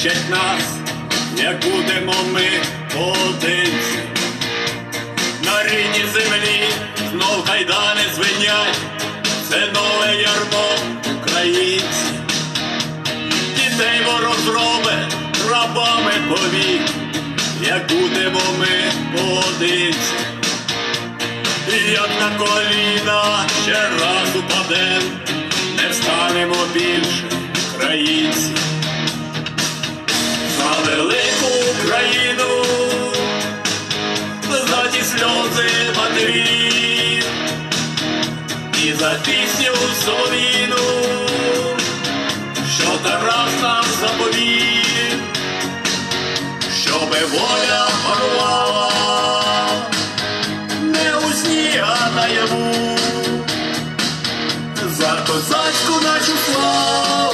захищать нас, як будемо ми поодинці. На рідній землі знов кайдани звенять, це нове ярмо українці. Дітей ворог зробить рабами повік, як будемо ми поодинці. І як на коліна ще раз упадем, не встанемо більше, українці. За велику Україну, за ті сльози матерів, і за пісню соловіну, що Тарас нам заповів, щоби воля парувала не у сні, а наяву. За козацьку нашу славу,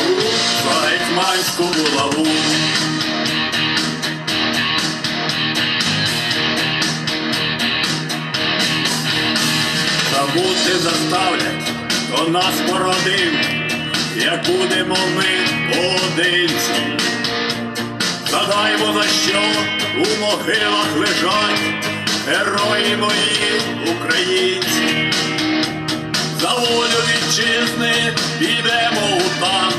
Забути заставлять, то нас породив, як будемо ми поодинці. Згадаймо, за що у могилах лежать герої мої українці. За волю вітчизни підемо у там,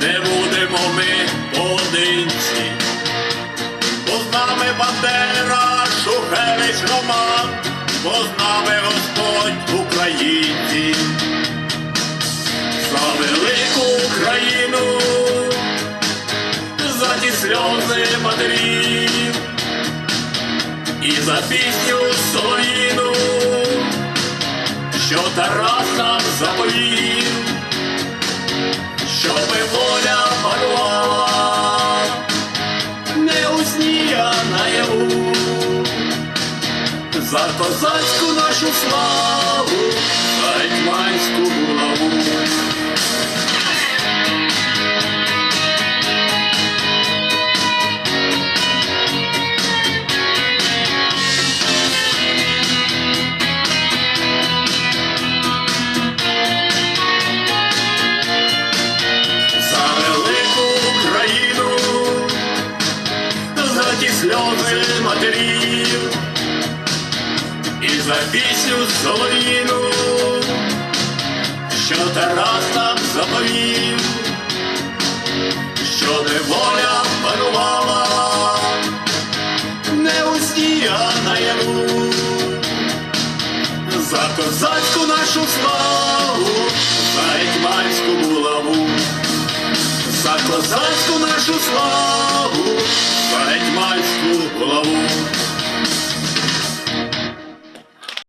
не будемо ми поодинці. Бо з нами Бандера, Шухевич Роман, бо з нами Господь українці. За велику Україну, за ті сльози матерів і за пісню соловіну, що Тарас заповів, за козацьку нашу славу, за пісню соловіну, що Тарас нам заповів, що воля панувала не у сні, а наяву за козацьку нашу славу, за гетьманську булаву, за козацьку нашу славу,